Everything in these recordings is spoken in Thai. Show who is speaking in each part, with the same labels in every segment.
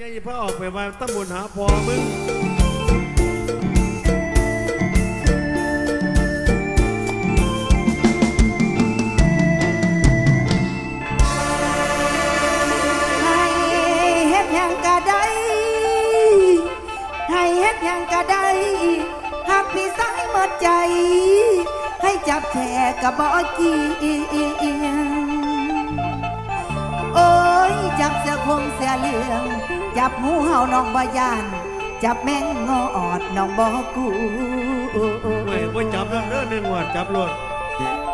Speaker 1: ไงพ่อออกไปมาตั้งบุญหาพอมึง
Speaker 2: ให้เฮ็ดหยังก็ได้ ให้เฮ็ดหยังก็ได้หากพี่สายหมดใจ ให้จับแค่กระบอกจี บหมูเห่าน้องบ่ยาน จับแมงงออดน้องบ่กู
Speaker 1: เว้ยว่าจับแล้วเด้อหนึ่งวัดจับรถ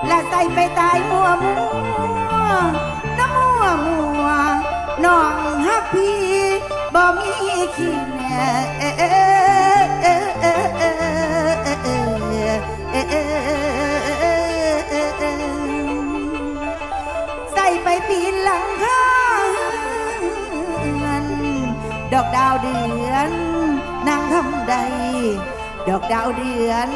Speaker 2: และใส่ไปตายมัวมัวน้ำมัวมัวน้องฮักพี่บ่มีขี้แน่ ดอกดาวเดือนนางทำใด ดอกดาวเดือน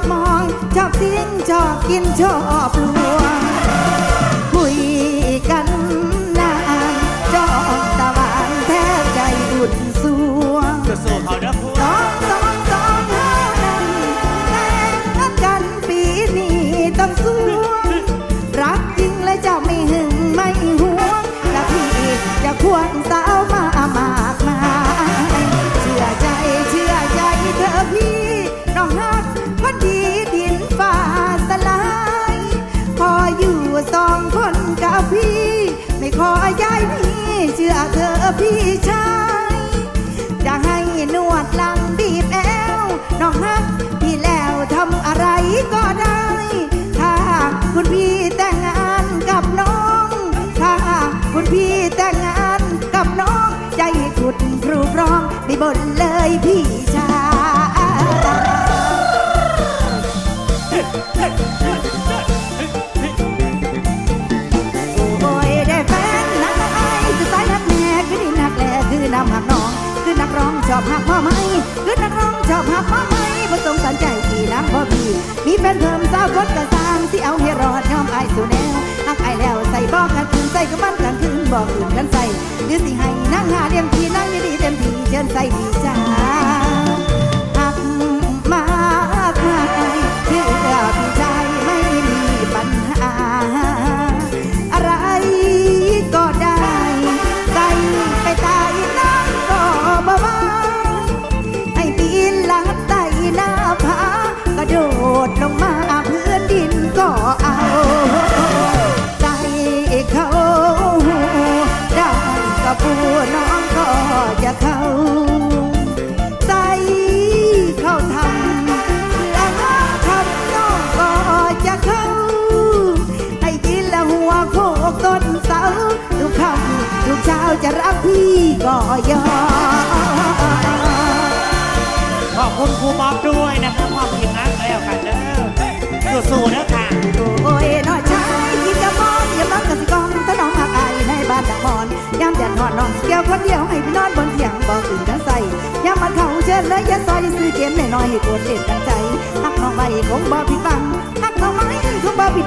Speaker 1: อ
Speaker 2: บมอง ชอบทิ้งชอบกินชอบลวง
Speaker 1: ขอ
Speaker 2: ยายพี่เชื่อเธอพี่ชายจะให้นวดหลังบีบแอวน้องฮักพี่แล้วทำอะไรก็ได้ ถ้าคุณพี่แต่งงานกับน้อง ถ้าคุณพี่แต่งงานกับน้อง ใจขุดครูร้องไม่บ่นเลยพี่ชาย ชอบหักพ่อไหมคือนักร้องชอบหักพ่อไหมบ่สงสารใจที่นักพ่อพี่มีแฟนเพิ่มสาวคนกระซางที่เอาให้รอดยอมไอ้สู่แนวหักไอ้แล้วใส่บอกกันคืนใส่ก็มันกันคืนบอกอื่นกันใส่หรือสิให้นั่งหาเลี้ยงพี่นั่งยินดีเต็มที่เชิญใส่พี่จ้า จะรักพี่ก็ยอม
Speaker 3: ขอบคุณครูบ๊อบด้วยนะครับมอบทีมงานแล้วกันเด้อสู้ๆเด้อค่ะ
Speaker 2: โอ้ยน้อยชายกินกระมอนอย่ามักกะสิกองถ้าน้องหักอายในบ้านตะมอนยามแดดหอดน้องเกี่ยวคนเดียวให้พี่นอนบนเตียงบอกอื่นกันใส่ยามมันเขาเชิญเลยอย่าซอยยาซื้อเกมน้อยๆให้ปวดเจ็บกันใจหักน้องไว้คงบ่ผิดบังหักน้องไม้คงบ่ผิด